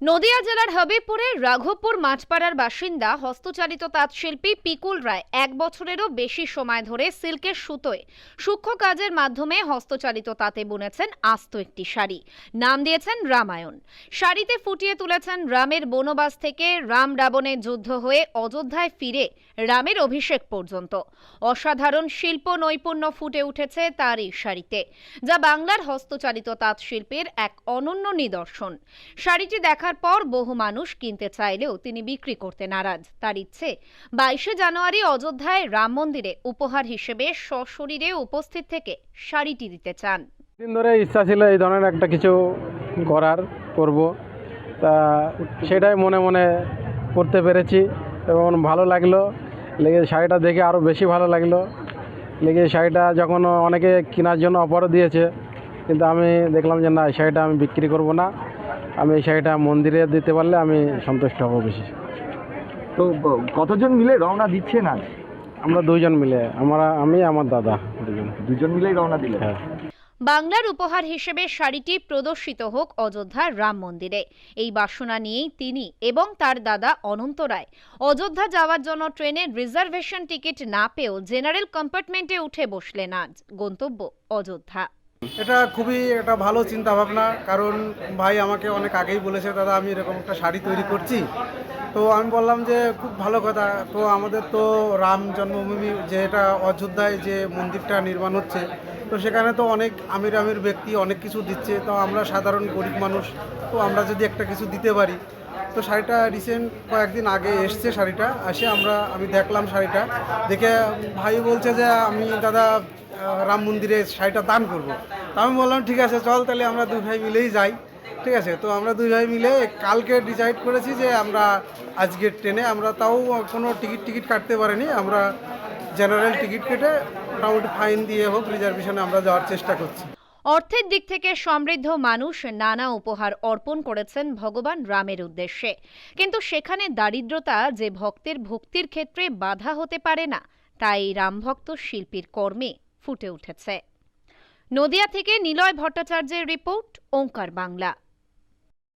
নদিয়া জেলার হবিবপুরের রাঘবপুর মাঠপাড়ার বাসিন্দা হস্তচালিত তাঁতশিল্পী পিকুল রায় এক বছরেরও বেশি সময় ধরে সিল্কের সুতোয় সূক্ষ্ম কাজের মাধ্যমে হস্তচালিত তাঁতে বুনেছেন আস্ত একটি শাড়ি। নাম দিয়েছেন রামায়ণ। শাড়িতে ফুটিয়ে তুলেছেন রামের বনবাস থেকে রাম রাবণের যুদ্ধ হয়ে অযোধ্যায় ফিরে রামের অভিষেক পর্যন্ত। অসাধারণ শিল্প নৈপুণ্য ফুটে উঠেছে তার এই শাড়িতে, যা বাংলার হস্তচালিত তাঁত শিল্পের এক অনন্য নিদর্শন। শাড়িটি দেখার পর বহু মানুষ কিনতে চাইলেও তিনি বিক্রি করতে নারাজ। তার ইচ্ছে, বাইশে জানুয়ারি অযোধ্যায় রাম মন্দিরে উপহার হিসেবে সশরীরে উপস্থিত থেকে শাড়িটি দিতে চান। দিন ধরে ইচ্ছা ছিল এই ধরনের একটা কিছু করার করব। তা সেটাই মনে মনে করতে পেরেছি এবং ভালো লাগল। লেগে শাড়িটা দেখে আরও বেশি ভালো লাগল। লেগে শাড়িটা যখন অনেকে কেনার জন্য অফারও দিয়েছে, কিন্তু আমি দেখলাম যে না শাড়িটা আমি বিক্রি করব না। আমি এই শাড়িটা মন্দিরে দিতে পারলে আমি সন্তুষ্ট হব বেশি। তো কতজন মিলে রওনা দিচ্ছেন আজ? আমরা দুইজন মিলে আমরা আমি আমার দাদা দুজন। দুজন মিলেই রওনা দিলেন? হ্যাঁ। বাংলার উপহার হিসেবে শাড়িটি প্রদর্শিত হোক অযোধ্যার রাম মন্দিরে। এই বাসনা নিয়েই তিনি এবং তার দাদা অনন্ত রায়। অযোধ্যা যাওয়ার জন্য ট্রেনের রিজার্ভেশন টিকিট না পেয়েও জেনারেল কম্পার্টমেন্টে উঠে বসলেন আজ। গন্তব্য অযোধ্যা। এটা খুবই একটা ভালো চিন্তা ভাবনা কারণ ভাই আমাকে অনেক আগেই বলেছে, দাদা, আমি এরকম একটা শাড়ি তৈরি করছি। তো আমি বললাম যে, খুব ভালো কথা। তো আমাদের তো রাম জন্মভূমি, যে এটা অযোধ্যায় যে মন্দিরটা নির্মাণ হচ্ছে, তো সেখানে তো অনেক আমির আমির ব্যক্তি অনেক কিছু দিচ্ছে। তো আমরা সাধারণ গরিব মানুষ, তো আমরা যদি একটা কিছু দিতে পারি তো শাড়িটা রিসেন্ট কয়েকদিন আগে এসছে শাড়িটা আসে আমরা, আমি দেখলাম শাড়িটা। দেখে ভাই বলছে যে, আমি দাদা রাম মন্দিরে শাড়িটা দান করব। তা আমি বললাম, ঠিক আছে, চল তাহলে আমরা দুই ভাই মিলেই যাই। ঠিক আছে, তো আমরা দুই ভাই মিলে কালকে ডিসাইড করেছি যে, আমরা আজকের ট্রেনে আমরা তাও কোনো টিকিট টিকিট কাটতে পারিনি। আমরা জেনারেল টিকিট কেটে মোটামুটি ফাইন দিয়ে হোক রিজার্ভেশনে আমরা যাওয়ার চেষ্টা করছি। অর্থের দিক থেকে সমৃদ্ধ মানুষ নানা উপহার অর্পণ করেছেন ভগবান রামের উদ্দেশ্যে। কিন্তু সেখানে দারিদ্রতা যে ভক্তের ভক্তির ক্ষেত্রে বাধা হতে পারে না, তাই রামভক্ত শিল্পীর কর্মে ফুটে উঠেছে। নদিয়া থেকে নিলয় ভট্টাচার্যের রিপোর্ট, ওঙ্কার বাংলা।